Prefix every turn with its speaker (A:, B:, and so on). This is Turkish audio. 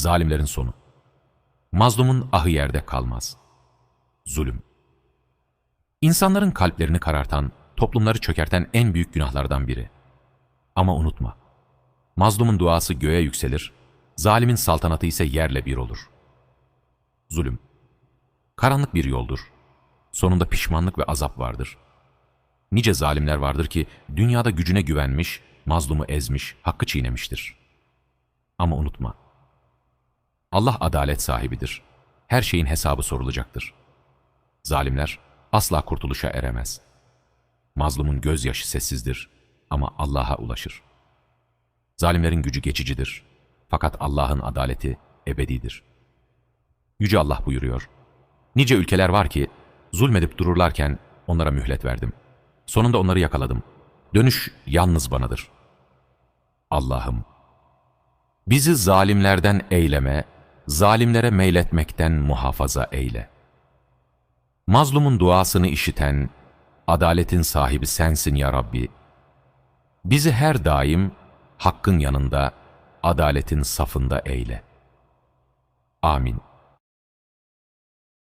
A: zalimlerin sonu. Mazlumun ahı yerde kalmaz. Zulüm. İnsanların kalplerini karartan, toplumları çökerten en büyük günahlardan biri. Ama unutma, mazlumun duası göğe yükselir, zalimin saltanatı ise yerle bir olur. Zulüm. Karanlık bir yoldur. Sonunda pişmanlık ve azap vardır. Nice zalimler vardır ki dünyada gücüne güvenmiş, mazlumu ezmiş, hakkı çiğnemiştir. Ama unutma, Allah adalet sahibidir. Her şeyin hesabı sorulacaktır. Zalimler asla kurtuluşa eremez. Mazlumun gözyaşı sessizdir ama Allah'a ulaşır. Zalimlerin gücü geçicidir. Fakat Allah'ın adaleti ebedidir. Yüce Allah buyuruyor. Nice ülkeler var ki zulmedip dururlarken onlara mühlet verdim. Sonunda onları yakaladım. Dönüş yalnız banadır. Allah'ım, bizi zalimlerden eyleme, zalimlere meyletmekten muhafaza eyle. Mazlumun duasını işiten, adaletin sahibi sensin ya Rabbi. Bizi her daim hakkın yanında, adaletin safında eyle. Amin.